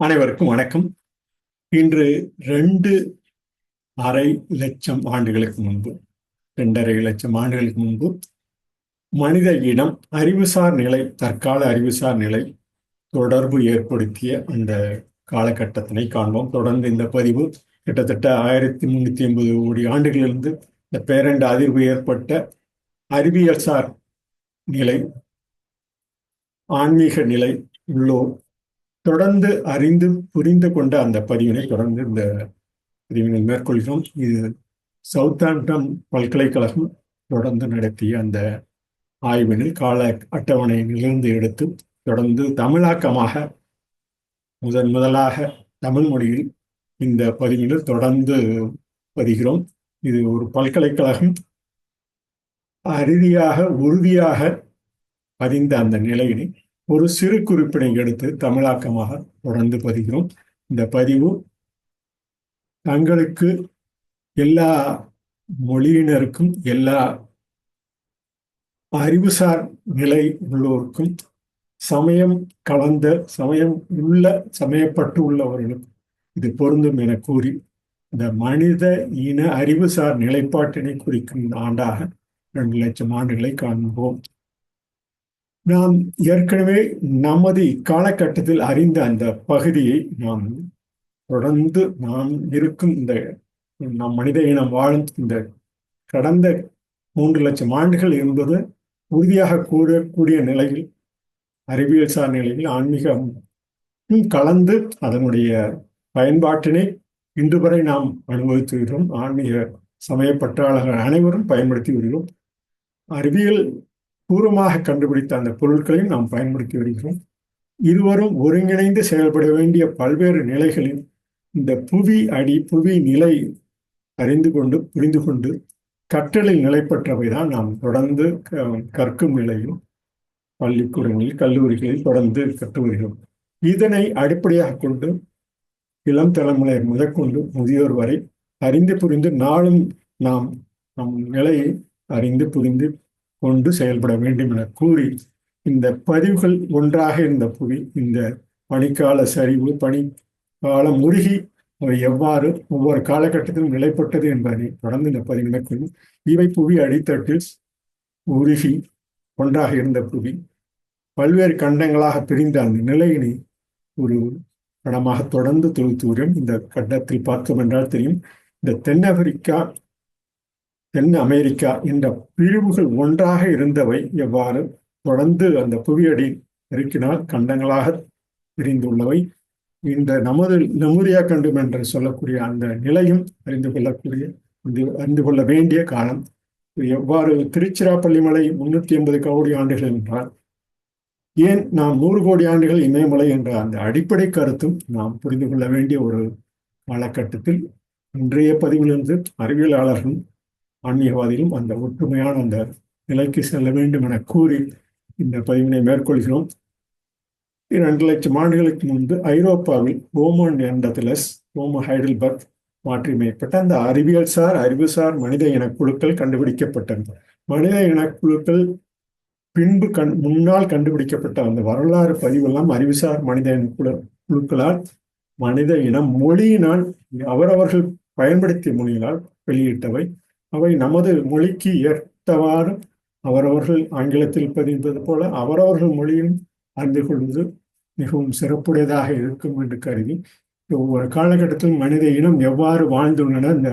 அனைவருக்கும் வணக்கம். இன்று ரெண்டு அரை லட்சம் ஆண்டுகளுக்கு முன்பு ரெண்டரை லட்சம் ஆண்டுகளுக்கு முன்பு மனித இனம் அறிவுசார் நிலை தற்கால அறிவுசார் நிலை தொடர்பு ஏற்படுத்திய அந்த காலகட்டத்தினை காண்போம். தொடர்ந்து இந்த பதிவு கிட்டத்தட்ட ஆயிரத்தி முன்னூத்தி ஐம்பது கோடி ஆண்டுகளிலிருந்து இந்த பேரண்ட அதிர்வு ஏற்பட்ட அறிவியல் சார் நிலை ஆன்மீக நிலை உள்ளோர். தொடர்ந்து அறிந்து புரிந்து கொண்ட அந்த பதிவினை தொடர்ந்து இந்த பதிவினை மேற்கொள்கிறோம். இது சவுத்தாம்டம் பல்கலைக்கழகம் தொடர்ந்து நடத்திய அந்த ஆய்வினில் கால அட்டவணையிலிருந்து எடுத்து தொடர்ந்து தமிழாக்கமாக முதன் முதலாக தமிழ் மொழியில் இந்த பதிவினில் தொடர்ந்து பதிகிறோம். இது ஒரு பல்கலைக்கழகம். அறுதியாக உறுதியாக பதிந்த அந்த நிலையினை ஒரு சிறு குறிப்பினை எடுத்து தமிழாக்கமாக தொடர்ந்து பதிகிறோம் இந்த பதிவு தங்களுக்கு எல்லா மொழியினருக்கும் எல்லா அறிவுசார் நிலை உள்ளோருக்கும் சமயம் கலந்த சமயம் உள்ள சமயப்பட்டு உள்ளவர்களுக்கும் இது பொருந்தும் என கூறி இந்த மனித இன அறிவுசார் நிலைப்பாட்டினை குறிக்கும் ஆண்டாக இரண்டு லட்சம் ஆண்டுகளை காண்போம். நாம் ஏற்கனவே நமது இக்காலகட்டத்தில் அறிந்த அந்த பகுதியை நாம் தொடர்ந்து நாம் இருக்கும் இந்த நம் மனித இனம் வாழும் இந்த கடந்த மூன்று லட்சம் ஆண்டுகள் இருந்தது உறுதியாக கூறக்கூடிய நிலையில் அறிவியல் சார் நிலையில் ஆன்மீகம் கலந்து அதனுடைய பயன்பாட்டினை இன்று வரை நாம் அனுபவித்து வருகிறோம் ஆன்மீக சமய பற்றாளர்கள் அனைவரும் பயன்படுத்தி வருகிறோம். அறிவியல் பூர்வமாக கண்டுபிடித்த அந்த பொருட்களையும் நாம் பயன்படுத்தி வருகிறோம். இருவரும் ஒருங்கிணைந்து செயல்பட வேண்டிய பல்வேறு நிலைகளில் இந்த புவி அடி புவி நிலை அறிந்து கொண்டு புரிந்து கொண்டு கற்றலில் நிலைப்பற்றவை தான் நாம் தொடர்ந்து கற்கும் நிலையில் பள்ளிக்கூடங்களில் கல்லூரிகளில் தொடர்ந்து கற்று வருகிறோம். இதனை அடிப்படையாக கொண்டு இளம் தலைமுறையர் முதற்கொண்டு முதியோர் வரை அறிந்து புரிந்து நாளும் நாம் நம் நிலையை அறிந்து புரிந்து கொண்டு செயல்பட வேண்டும் என கூறி இந்த பதிவுகள் ஒன்றாக இருந்த புவி இந்த பனிக்கால சரிவு பனிக்கால காலம் முருகி அவை எவ்வாறு ஒவ்வொரு காலகட்டத்திலும் நிலைப்பட்டது என்பதை தொடர்ந்து இந்த பதிவு மேற்கொள்ளும் இவை புவி அடித்தட்டில் உருகி ஒன்றாக இருந்த புவி. பல்வேறு கண்டங்களாக பிரிந்த அந்த நிலையினை ஒரு படமாக தொடர்ந்து தொகுத்து வரும் இந்த கட்டத்தில் பார்த்தோம் என்றால் தெரியும். இந்த தென்னாப்பிரிக்கா தென் அமெரிக்கா என்ற பிரிவுகள் ஒன்றாக இருந்தவை எவ்வாறு தொடர்ந்து அந்த புவியடி பெருக்கினால் கண்டங்களாக பிரிந்துள்ளவை இந்த நமது நெமுரியா கண்டும் என்று சொல்லக்கூடிய அந்த நிலையும் அறிந்து கொள்ளக்கூடிய அறிந்து கொள்ள வேண்டிய காலம். எவ்வாறு திருச்சிராப்பள்ளி மலை முன்னூத்தி எண்பது கோடி ஆண்டுகள் என்றால் ஏன் நாம் நூறு கோடி ஆண்டுகள் இமயமலை என்ற அந்த அடிப்படை கருத்தும் நாம் புரிந்து கொள்ள வேண்டிய ஒரு காலகட்டத்தில் இன்றைய பதிவிலிருந்து அறிவியலாளர்களும் ஆன்மீகவாதிகளும் அந்த ஒற்றுமையான அந்த நிலைக்கு செல்ல வேண்டும் என கூறி இந்த பதிவினை மேற்கொள்கிறோம். இரண்டு லட்சம் ஆண்டுகளுக்கு முன்பு ஐரோப்பாவில் ஓமன் எண்டத்திலஸ் ஓமோ ஹைடல்பர்க் மாற்றியமைப்பட்ட அந்த அறிவியல் சார் அறிவுசார் மனித இனக்குழுக்கள் கண்டுபிடிக்கப்பட்டன. மனித இனக்குழுக்கள் பின்பு கண் முன்னால் கண்டுபிடிக்கப்பட்ட அந்த வரலாறு பதிவெல்லாம் அறிவுசார் மனித இனக்குழு குழுக்களால் மனித இனம் மொழியினால் அவரவர்கள் பயன்படுத்திய மொழியினால் வெளியிட்டவை. அவை நமது மொழிக்கு ஏற்றவாறு அவரவர்கள் ஆங்கிலத்தில் பதிந்தது போல அவரவர்கள் மொழியிலும் அறிந்து கொள்வது மிகவும் சிறப்புடையதாக இருக்கும் என்று கருதி ஒவ்வொரு காலகட்டத்திலும் மனித இனம் எவ்வாறு வாழ்ந்துள்ளன இந்த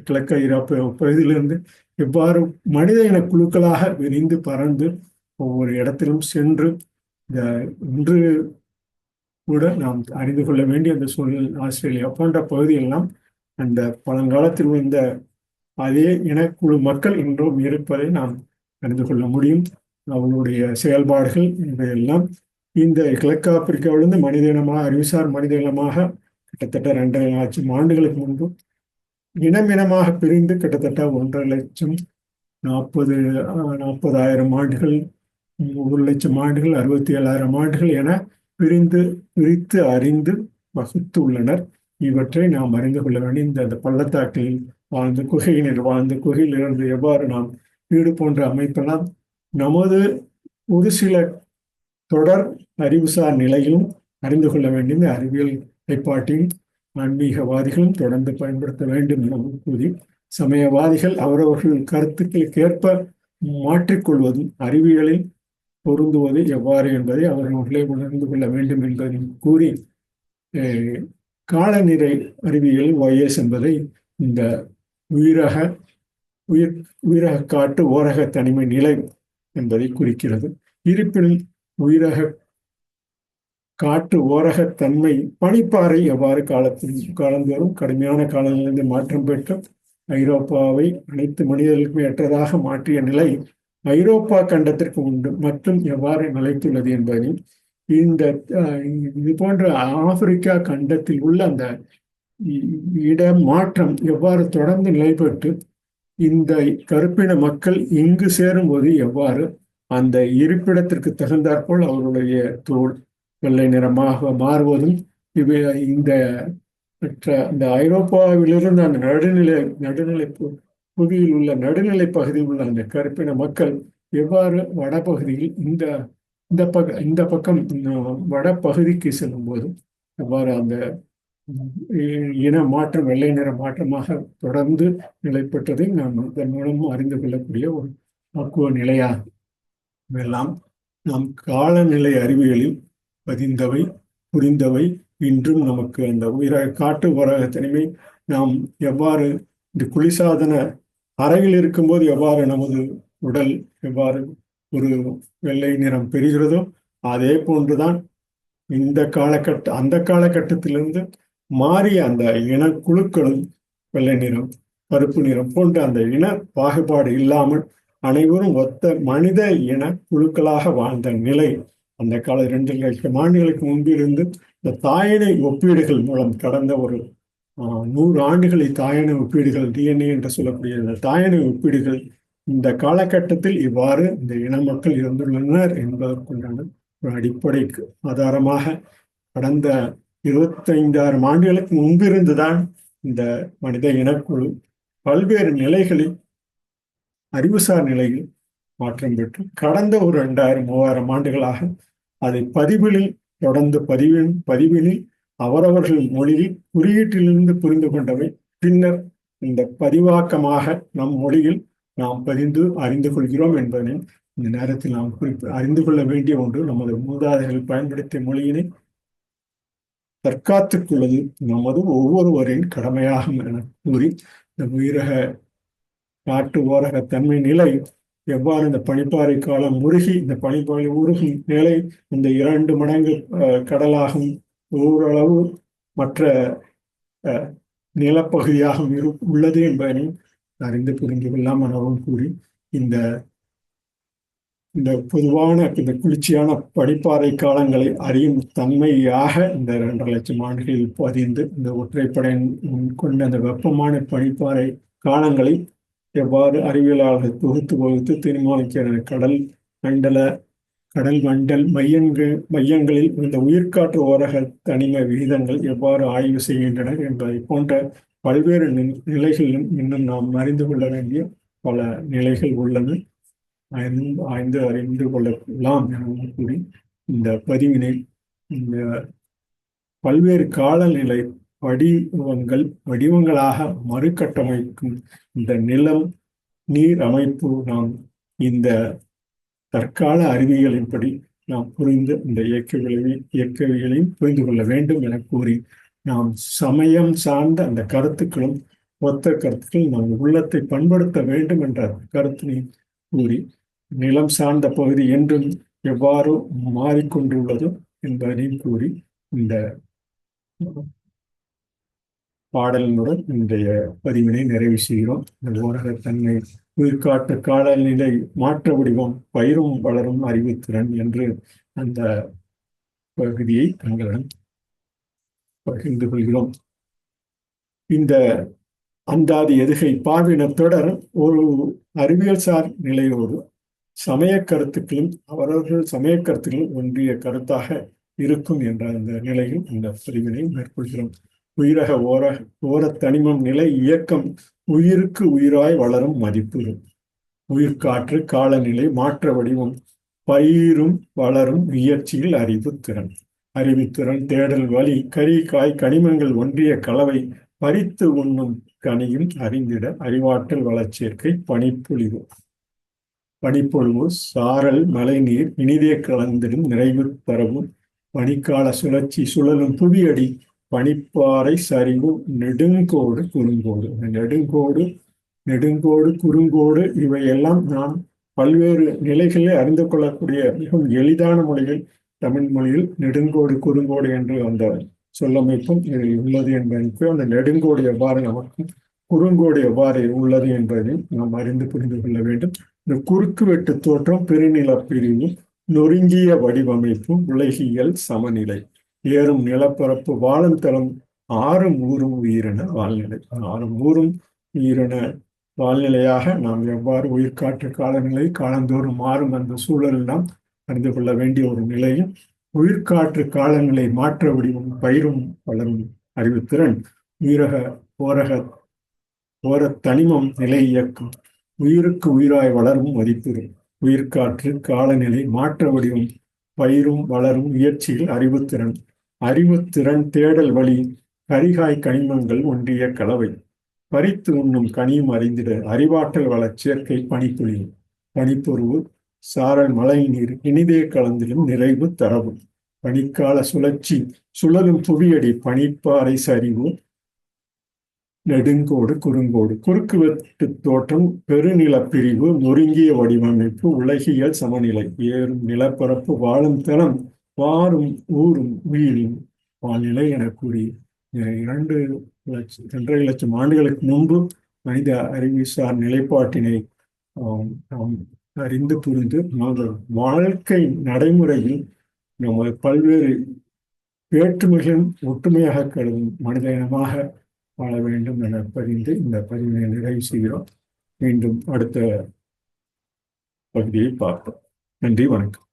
கிழக்க ஐரோப்பிய பகுதியிலிருந்து எவ்வாறு மனித இன குழுக்களாக விரிந்து பறந்து ஒவ்வொரு இடத்திலும் சென்று இந்த இன்று கூட நாம் அறிந்து கொள்ள வேண்டிய அந்த சூழல் ஆஸ்திரேலியா போன்ற பகுதியெல்லாம் அந்த பழங்காலத்தில் இருந்த அதே இனக்குழு மக்கள் இன்றும் இருப்பதை நாம் அறிந்து கொள்ள முடியும். அவங்களுடைய செயல்பாடுகள் இவையெல்லாம் இந்த கிழக்கு ஆப்பிரிக்காவிலிருந்து மனித இனமாக அறிவுசார் மனித இனமாக கிட்டத்தட்ட ரெண்டரை லட்சம் ஆண்டுகளுக்கு முன்பு இனம் இனமாக பிரிந்து கிட்டத்தட்ட ஒன்றரை லட்சம் நாற்பது நாற்பதாயிரம் ஆண்டுகள் ஒரு லட்சம் ஆண்டுகள் அறுபத்தி ஏழாயிரம் ஆண்டுகள் என பிரிந்து பிரித்து அறிந்து வகுத்து உள்ளனர். இவற்றை நாம் அறிந்து கொள்ள வேண்டும். இந்த பள்ளத்தாக்கில் வாழ்ந்து குகையினர் வாழ்ந்து குகையிலிருந்து எவ்வாறு நாம் வீடு போன்ற அமைப்பெல்லாம் நமது ஒரு சில தொடர் அறிவுசார் நிலையிலும் அறிந்து கொள்ள வேண்டியது அறிவியல் நிலைப்பாட்டையும் ஆன்மீகவாதிகளும் தொடர்ந்து பயன்படுத்த வேண்டும் என கூறி சமயவாதிகள் அவரவர்கள் கருத்துக்களுக்கேற்ப மாற்றிக்கொள்வதும் அறிவியலில் பொருந்துவது எவ்வாறு என்பதை அவர்களே உணர்ந்து கொள்ள வேண்டும் என்பதையும் கூறி காலநிலை அறிவியல் ஒய்எஸ் என்பதை இந்த உயிரக உயிர் உயிரக காட்டு ஓரக தனிமை நிலை என்பதை குறிக்கிறது. இருப்பினும் உயிரக காட்டு ஓரகத்தன்மை பனிப்பாறை எவ்வாறு காலத்தில் காலந்தோறும் கடுமையான காலநிலையிலிருந்து மாற்றம் பெற்று ஐரோப்பாவை அனைத்து மனிதர்களுக்கும் ஏற்றதாக மாற்றிய நிலை ஐரோப்பா கண்டத்திற்கு உண்டு. மற்றும் எவ்வாறு நிலைத்துள்ளது என்பதையும் இந்த இது போன்ற ஆப்பிரிக்கா கண்டத்தில் உள்ள அந்த இட மாற்றம் எவ்வாறு தொடர்ந்து நிலைபெற்று இந்த கருப்பின மக்கள் இங்கு சேரும்போது எவ்வாறு அந்த இருப்பிடத்திற்கு தகுந்தாற்போல் அவருடைய தோல் வெள்ளை நிறமாக மாறுவதும் இவை இந்த மற்ற அந்த ஐரோப்பாவிலிருந்து அந்த நடுநிலை நடுநிலை புவியில் உள்ள நடுநிலை பகுதியில் உள்ள அந்த கருப்பின மக்கள் எவ்வாறு வடபகுதியில் இந்த இந்த பக்க இந்த பக்கம் வடபகுதிக்கு செல்லும் போதும் எவ்வாறு அந்த இன மாற்றம் வெள்ளை நிற மாற்றமாக தொடர்ந்து நிலைப்பெற்றதை நாம் இதன் மூலம் அறிந்து கொள்ளக்கூடிய ஒரு பக்குவ நிலையாகும் எல்லாம் நாம் காலநிலை அறிவியலில் பதிந்தவை புரிந்தவை. இன்றும் நமக்கு அந்த உயிர காட்டு உரக தனிமை நாம் எவ்வாறு இந்த குளிர்சாதன அறையில் இருக்கும்போது எவ்வாறு நமது உடல் எவ்வாறு ஒரு வெள்ளை நிறம் பெறுகிறதோ அதே போன்றுதான் இந்த காலகட்ட அந்த காலகட்டத்திலிருந்து மாறிய அந்த இனக்குழுக்களும் வெள்ளை நிறம் கருப்பு நிறம் போன்ற அந்த இன பாகுபாடு இல்லாமல் அனைவரும் ஒத்த மனித இன குழுக்களாக வாழ்ந்த நிலை. அந்த கால இரண்டு லட்சம் ஆண்டுகளுக்கு முன்பிருந்து இந்த தாயனை ஒப்பீடுகள் மூலம் கடந்த ஒரு நூறு ஆண்டுகளை தாயனை ஒப்பீடுகள் டிஎன்ஏ என்று சொல்லக்கூடிய இந்த தாயனை ஒப்பீடுகள் இந்த காலகட்டத்தில் இவ்வாறு இந்த இன மக்கள் இருந்துள்ளனர் என்பதற்குண்டான ஒரு அடிப்படைக்கு ஆதாரமாக கடந்த இருபத்தைந்தாயிரம் ஆண்டுகளுக்கு முன்பிருந்துதான் இந்த மனித இனக்குழு பல்வேறு நிலைகளில் அறிவுசார் நிலையில் மாற்றம் பெற்று கடந்த ஒரு ரெண்டாயிரம் மூவாயிரம் ஆண்டுகளாக அதை பதிவுகளில் தொடர்ந்து பதிவின் பதிவினில் அவரவர்கள் மொழியில் குறியீட்டிலிருந்து புரிந்து கொண்டவை. பின்னர் இந்த பதிவாக்கமாக நம் மொழியில் நாம் பதிந்து அறிந்து கொள்கிறோம் என்பதனை இந்த நேரத்தில் நாம் குறிப்பு அறிந்து கொள்ள வேண்டிய ஒன்று. நமது மூதாதைகள் பயன்படுத்திய மொழியினை தற்காத்துக் கொள்வது நமது ஒவ்வொருவரின் கடமையாகும் என கூறி இந்த உயிரக காட்டு ஓரக தன்மை நிலை எவ்வாறு இந்த பனிப்பாறை காலம் முருகி இந்த பனிப்பாறை உருகும் நிலை இந்த இரண்டு மடங்கு கடலாகும் ஓரளவு மற்ற நிலப்பகுதியாகவும் இரு உள்ளது என்பதனை அறிந்து புரிந்து கொள்ளலாம் கூறி இந்த இந்த பொதுவான இந்த குளிர்ச்சியான படிப்பாறை காலங்களை அறியும் தன்மையாக இந்த இரண்டரை லட்சம் ஆண்டுகளில் பதிந்து இந்த ஒற்றைப்படை கொண்ட அந்த வெப்பமான பனிப்பாறை காலங்களை எவ்வாறு அறிவியலாளர்கள் தொகுத்து வகுத்து தீர்மானிக்கிற கடல் மண்டல கடல் மண்டல் மையங்கள் மையங்களில் இந்த உயிர்காற்று ஓரக தனிம விகிதங்கள் எவ்வாறு ஆய்வு செய்கின்றன என்பதை போன்ற பல்வேறு நிலைகளிலும் இன்னும் நாம் அறிந்து கொள்ள வேண்டிய பல நிலைகள் உள்ளன. ஆய்ந்து அறிந்து கொள்ளலாம் என கூறி இந்த பதிவினை இந்த பல்வேறு காலநிலை வடிவங்கள் வடிவங்களாக மறுகட்டமைக்கும் இந்த நிலம் நீர் அமைப்பு நாம் இந்த தற்கால அறிவியலின்படி நாம் புரிந்து இந்த இயக்கவியலையும் இயக்கவியலையும் புரிந்து கொள்ள வேண்டும் என கூறி நாம் சமயம் சார்ந்த அந்த கருத்துக்களும் ஒத்த கருத்துக்கள் நம் உள்ளத்தை பண்படுத்த வேண்டும் என்ற கருத்தினை கூறி நிலம் சார்ந்த பகுதி என்றும் எவ்வாறு மாறிக்கொண்டுள்ளது என்பதையும் கூறி இந்த பாடலினுடன் இன்றைய பதிவினை நிறைவு செய்கிறோம். இந்த ஊரகத்தன்மை உயிர்காட்டு காலநிலை மாற்ற வடிவம் பயிரும் வளரும் அறிவுத்திறன் என்று அந்த பகுதியை தங்களிடம் பகிர்ந்து கொள்கிறோம். இந்த அந்தாதி எதுகை பாவினத்தொடர் ஒரு அறிவியல் சார் நிலையோடு சமய கருத்துக்களும் அவரவர்கள் சமய கருத்துக்களும் ஒன்றிய கருத்தாக இருக்கும் என்ற அந்த நிலையில் இந்த பிரிவினை மேற்கொள்கிறோம். உயிரக ஓர ஓர தனிமம் நிலை இயக்கம் உயிருக்கு உயிராய் வளரும் மதிப்பு உயிர்காற்று காலநிலை மாற்ற வடிவம் பயிரும் வளரும் முயற்சியில் அறிவு திறன். அறிவுத்திறன் தேடல் வழி கறி காய் கனிமங்கள் ஒன்றிய கலவை பறித்து உண்ணும் கனியும் அறிந்திட அறிவாற்றல் வளர்ச்சேர்க்கை பனிப்பொழிவு பனிப்பொழிவு சாரல் மழைநீர் இனிதே கலந்திடும் நிறைவு பரவும் பனிக்கால சுழற்சி சுழலும் புவியடி பனிப்பாறை சரிவு நெடுங்கோடு குறுங்கோடு. நெடுங்கோடு நெடுங்கோடு குறுங்கோடு இவையெல்லாம் நாம் பல்வேறு நிலைகளில் அறிந்து கொள்ளக்கூடிய மிகவும் எளிதான மொழிகள் தமிழ் மொழியில் நெடுங்கோடு குறுங்கோடு என்று அந்த சொல்லமைப்பும் இதில் உள்ளது என்பதற்கு அந்த நெடுங்கோடு எவ்வாறு நமக்கும் குறுங்கோடு எவ்வாறு உள்ளது என்பதையும் நாம் அறிந்து புரிந்து கொள்ள வேண்டும். இந்த குறுக்கு வெட்டு தோற்றம் பெருநில பிரிவு நொறுங்கிய வடிவமைப்பு உலகியல் சமநிலை ஏறும் நிலப்பரப்பு வாழும் தளம் ஆறும் ஊரும் உயிரின வாழ்நிலை. ஆறும் ஊரும் உயிரின வாழ்நிலையாக நாம் எவ்வாறு உயிர்காற்று காலநிலை காலந்தோறும் மாறும் அந்த சூழலில் நாம் அறிந்து கொள்ள வேண்டிய ஒரு நிலையும் உயிர்காற்று காலநிலை மாற்ற வடிவம் பயிரும் வளரும் அறிவுத்திறன் உயிரக ஓரக ஓர தனிமம் நிலை இயக்கம். உயிருக்கு உயிராய் வளரும் மதிப்பு உயிர்காற்று காலநிலை மாற்ற வடிவம் பயிரும் வளரும் முயற்சியில் அறிவுத்திறன். அறிவுத்திறன் தேடல் வழி கரிகாய் கனிமங்கள் ஒன்றிய கலவை. பறித்து உண்ணும் கனியும் அறிந்திட அறிவாற்றல் வள சேர்க்கை பனிப்பொழியும் பனிப்பொருவு சாரல் மழை நீர் இனிதே கலந்திலும் நிறைவு தரவும் பனிக்கால சுழற்சி சுழலும் புவியடி பனிப்பாறை சரிவு நெடுங்கோடு குறுங்கோடு. குறுக்குவெட்டு தோற்றம் பெருநில பிரிவு நொறுங்கிய வடிவமைப்பு உலகியல் சமநிலை ஏறும் நிலப்பரப்பு வாழும் தளம் வாரும் ஊரும் உயிரின் வானிலை என கூறி இரண்டு லட்சம் இரண்டரை லட்சம் ஆண்டுகளுக்கு முன்பு மனித அறிவுசார் நிலைப்பாட்டினை அறிந்து புரிந்து நாங்கள் வாழ்க்கை நடைமுறையில் நம்ம பல்வேறு வேற்றுமைகளும் ஒற்றுமையாக கருதும் மனித இனமாக வாழ வேண்டும் என பதிந்து இந்த பதிவினை நிறைவு செய்கிறோம். மீண்டும் அடுத்த பகுதியை பார்ப்போம். நன்றி வணக்கம்.